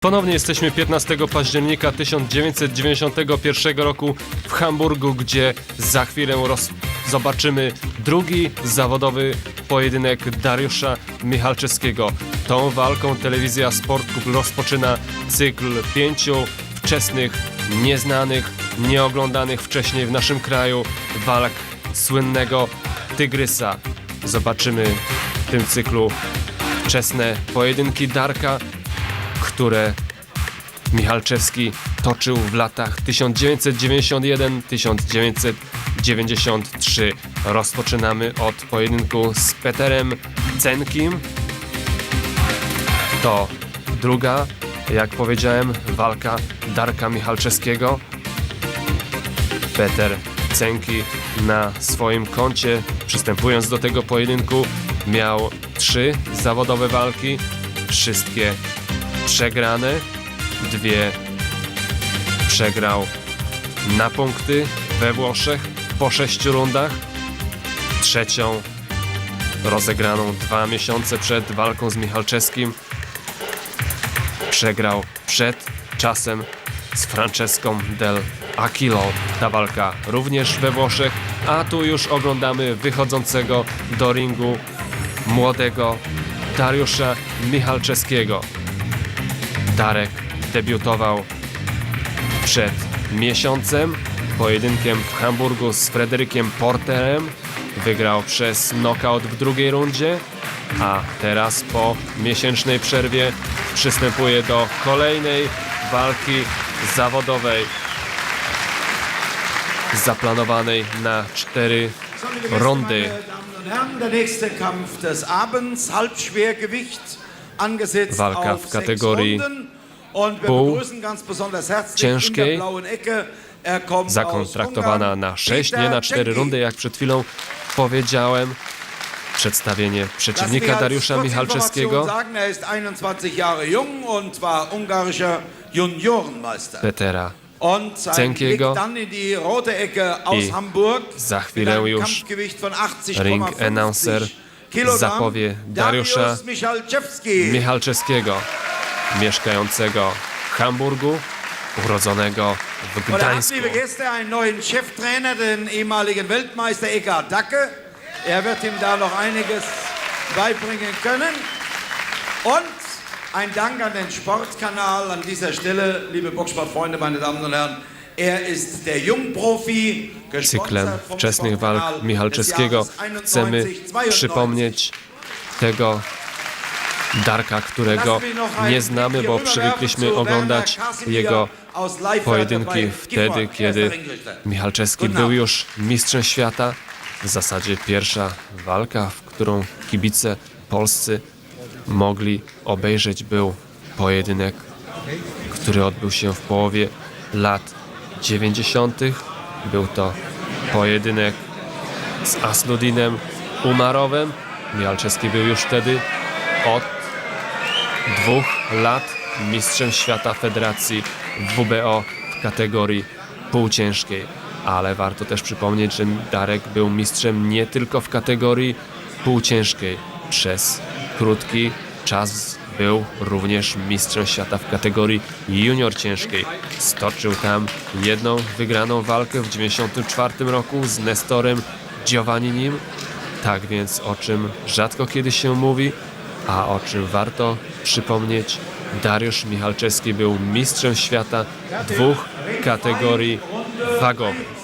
Ponownie jesteśmy 15 października 1991 roku w Hamburgu, gdzie za chwilę roz... zobaczymy drugi zawodowy pojedynek Dariusza Michalczewskiego. Tą walką telewizja Sport rozpoczyna cykl pięciu wczesnych, nieznanych, nieoglądanych wcześniej w naszym kraju walk słynnego Tygrysa. Zobaczymy w tym cyklu wczesne pojedynki Darka, które Michalczewski toczył w latach 1991-1993. Rozpoczynamy od pojedynku z Peterem Cenkim. To druga, jak powiedziałem, walka Darka Michalczewskiego. Peter Cenki na swoim koncie, przystępując do tego pojedynku, miał trzy zawodowe walki, wszystkie przegrane, dwie. Przegrał na punkty we Włoszech po sześciu rundach, trzecią rozegraną dwa miesiące przed walką z Michalczewskim przegrał przed czasem z Franceską del Aquilo. Ta walka również we Włoszech, a tu już oglądamy wychodzącego do ringu młodego Dariusza Michalczewskiego. Darek debiutował przed miesiącem pojedynkiem w Hamburgu z Fryderykiem Porterem. Wygrał przez knockout w drugiej rundzie, a teraz po miesięcznej przerwie przystępuje do kolejnej walki zawodowej zaplanowanej na cztery rundy. der nächste Kampf des Abends, Halbschwergewicht, Walka w kategorii pół ciężkiej. Er zakontraktowana na Ungarn, 6, nie na 4 Cenki. rundy, jak przed chwilą powiedziałem. Przedstawienie przeciwnika Dariusza Michalczewskiego. er ist 21 Jahre jung und war ungarischer Juniorenmeister. Petera Cenkiego. I za chwilę już Kampfgewicht von 80,50 ring announcer. Zapowie Dariusza Dariusz Michalczewski. Michalczewskiego, mieszkającego w Hamburgu, urodzonego w Gdańsku. liebe Gäste, einen neuen Cheftrainer, den ehemaligen Weltmeister Eckhard Dacke. Er wird ihm da noch einiges beibringen können. Und ein Dank an den Sportkanal an dieser Stelle, liebe Boxsportfreunde, meine Damen und Herren. Er Cyklem wczesnych walk Michalczewskiego. Chcemy 91, przypomnieć tego Darka, którego nie znamy, bo przywykliśmy oglądać jego pojedynki wtedy, kiedy Michalczewski był już mistrzem świata. W zasadzie pierwsza walka, w którą kibice polscy mogli obejrzeć, był pojedynek, który odbył się w połowie lat 90. Był to pojedynek z Asludinem Umarowem. Michalczewski był już wtedy od dwóch lat mistrzem świata Federacji WBO w kategorii półciężkiej. Ale warto też przypomnieć, że Darek był mistrzem nie tylko w kategorii półciężkiej. Przez krótki czas był również mistrzem świata w kategorii junior ciężkiej. Stoczył tam jedną wygraną walkę w 1994 roku z Nestorem Giovanninim. Tak więc o czym rzadko kiedy się mówi, a o czym warto przypomnieć, Dariusz Michalczewski był mistrzem świata dwóch kategorii wagowych.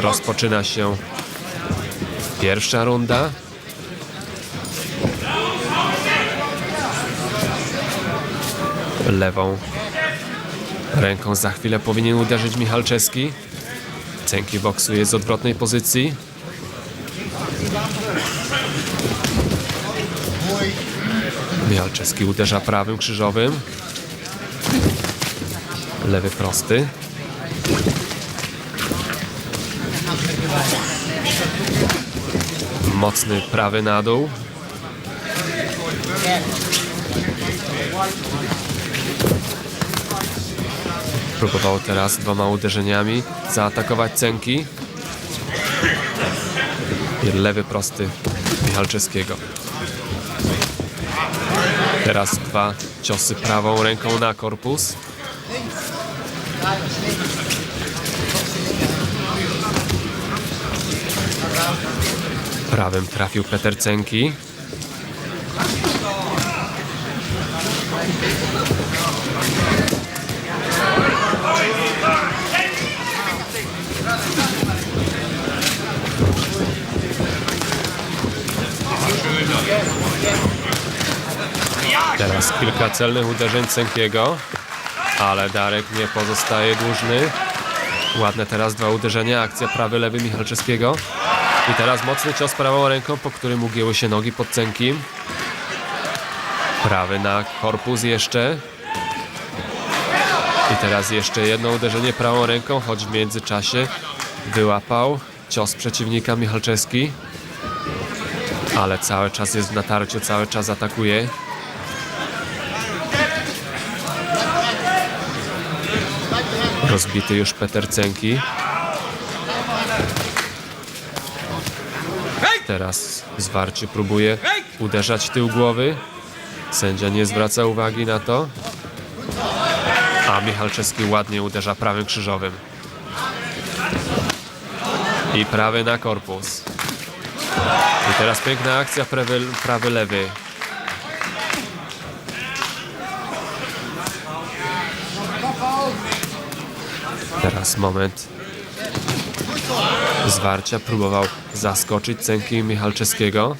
Rozpoczyna się pierwsza runda. Lewą ręką za chwilę powinien uderzyć Michalczewski. Cenki boksuje z odwrotnej pozycji. Michalczewski uderza prawym krzyżowym. Lewy prosty. Mocny prawy na dół. Próbował teraz dwoma uderzeniami zaatakować Cenki. Lewy prosty Michalczewskiego. Teraz dwa ciosy prawą ręką na korpus. Prawym trafił Peter Cenki. Teraz kilka celnych uderzeń Cenkiego, ale Darek nie pozostaje dłużny. Ładne teraz dwa uderzenia, akcja prawy, lewy Michalczewskiego. I teraz mocny cios prawą ręką, po którym ugięły się nogi pod Cenkim. Prawy na korpus jeszcze. I teraz jeszcze jedno uderzenie prawą ręką, choć w międzyczasie wyłapał cios przeciwnika Michalczewski. Ale cały czas jest w natarciu, cały czas atakuje. Rozbity już Peter Cenki. Teraz zwarcie próbuje uderzać tył głowy. Sędzia nie zwraca uwagi na to. A Michalczewski ładnie uderza prawym krzyżowym. I prawy na korpus. I teraz piękna akcja prawy, prawy lewy. Teraz moment zwarcia. Próbował zaskoczyć Cenki Michalczewskiego.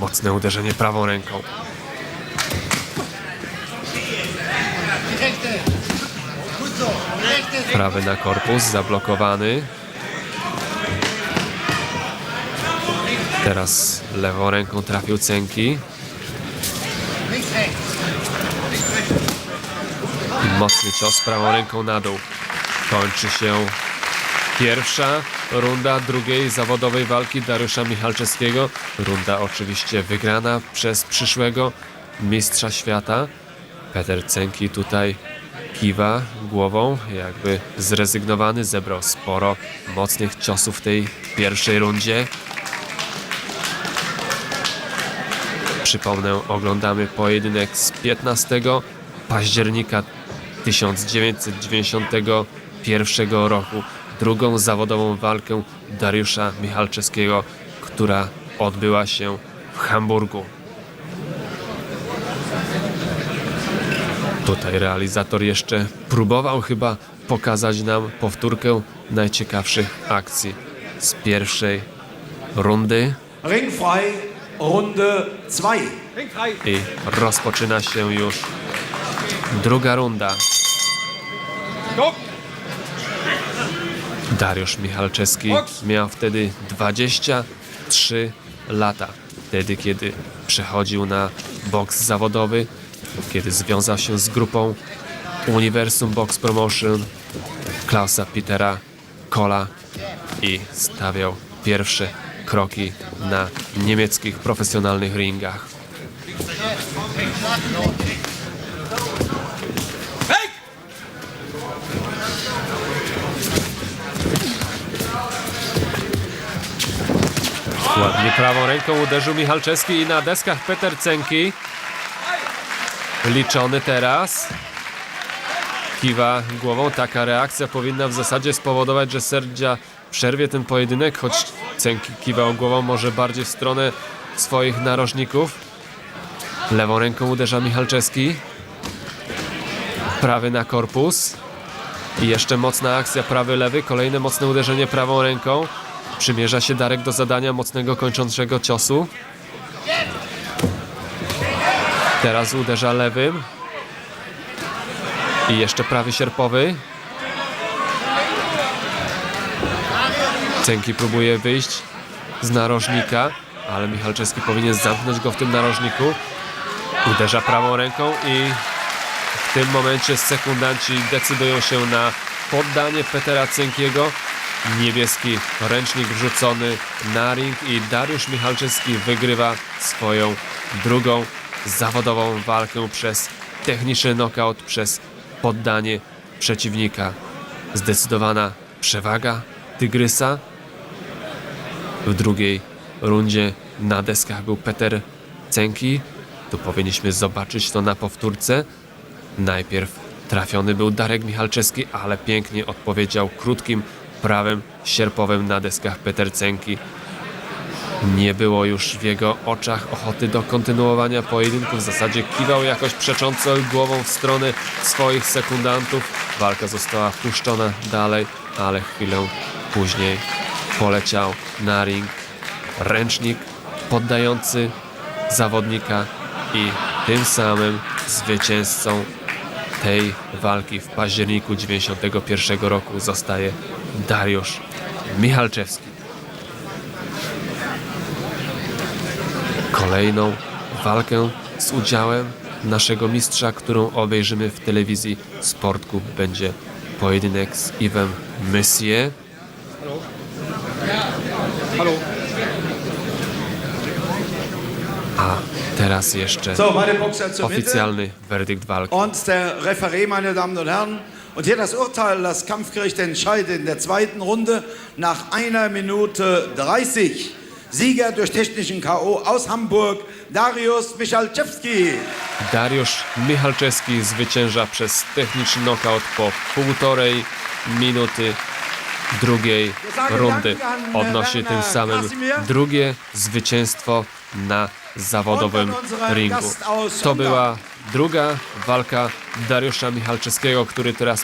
Mocne uderzenie prawą ręką. Prawy na korpus, zablokowany. Teraz lewą ręką trafił Cenki. Mocny cios prawą ręką na dół. Kończy się pierwsza runda drugiej zawodowej walki Dariusza Michalczewskiego. Runda oczywiście wygrana przez przyszłego mistrza świata. Peter Cenki tutaj kiwa głową, jakby zrezygnowany. Zebrał sporo mocnych ciosów w tej pierwszej rundzie. Przypomnę, oglądamy pojedynek z 15 października 1991 roku. Drugą zawodową walkę Dariusza Michalczewskiego, która odbyła się w Hamburgu. Tutaj realizator jeszcze próbował chyba pokazać nam powtórkę najciekawszych akcji z pierwszej rundy. Ringfrei, Runde 2. I rozpoczyna się już druga runda. Dariusz Michalczewski miał wtedy 23 lata. Wtedy, kiedy przechodził na boks zawodowy, kiedy związał się z grupą Universum Box Promotion Klausa Petera Kola i stawiał pierwsze kroki na niemieckich profesjonalnych ringach. Ładnie prawą ręką uderzył Michalczewski i na deskach Peter Cenki. Liczony teraz. Kiwa głową. Taka reakcja powinna w zasadzie spowodować, że sędzia przerwie ten pojedynek, choć Cenki kiwał głową może bardziej w stronę swoich narożników. Lewą ręką uderza Michalczewski. Prawy na korpus. I jeszcze mocna akcja prawy-lewy. Kolejne mocne uderzenie prawą ręką. Przymierza się Darek do zadania mocnego kończącego ciosu. Teraz uderza lewym. I jeszcze prawy sierpowy. Cenki próbuje wyjść z narożnika, ale Michalczewski powinien zamknąć go w tym narożniku. Uderza prawą ręką i w tym momencie sekundanci decydują się na poddanie Petera Cenkiego. Niebieski ręcznik wrzucony na ring i Dariusz Michalczewski wygrywa swoją drugą zawodową walkę przez techniczny knockout, przez poddanie przeciwnika. Zdecydowana przewaga Tygrysa. W drugiej rundzie Na deskach był Peter Cenki. Tu powinniśmy zobaczyć to na powtórce. Najpierw trafiony był Darek Michalczewski, ale pięknie odpowiedział krótkim prawym sierpowym na deskach Peter Cenki. Nie było już w jego oczach ochoty do kontynuowania pojedynku. W zasadzie kiwał jakoś przecząco głową w stronę swoich sekundantów. Walka została puszczona dalej, ale chwilę później poleciał na ring ręcznik poddający zawodnika i tym samym zwycięzcą tej walki w październiku 91 roku zostaje Dariusz Michalczewski. Kolejną walkę z udziałem naszego mistrza, którą obejrzymy w telewizji Sportku, będzie pojedynek z Yvem Messier. Hallo. A teraz jeszcze oficjalny werdykt walki. Und der Referee, meine Damen und Herren. Und hier das Urteil, das Kampfgericht entscheidet in der zweiten Runde nach einer Minute 30. Sieger durch technischen K.O. aus Hamburg, Darius Michalczewski. Dariusz Michalczewski zwycięża przez techniczny knockout po półtorej minuty drugiej rundy. Odnosi tym samym drugie zwycięstwo na zawodowym ringu. To była druga walka Dariusza Michalczewskiego, który teraz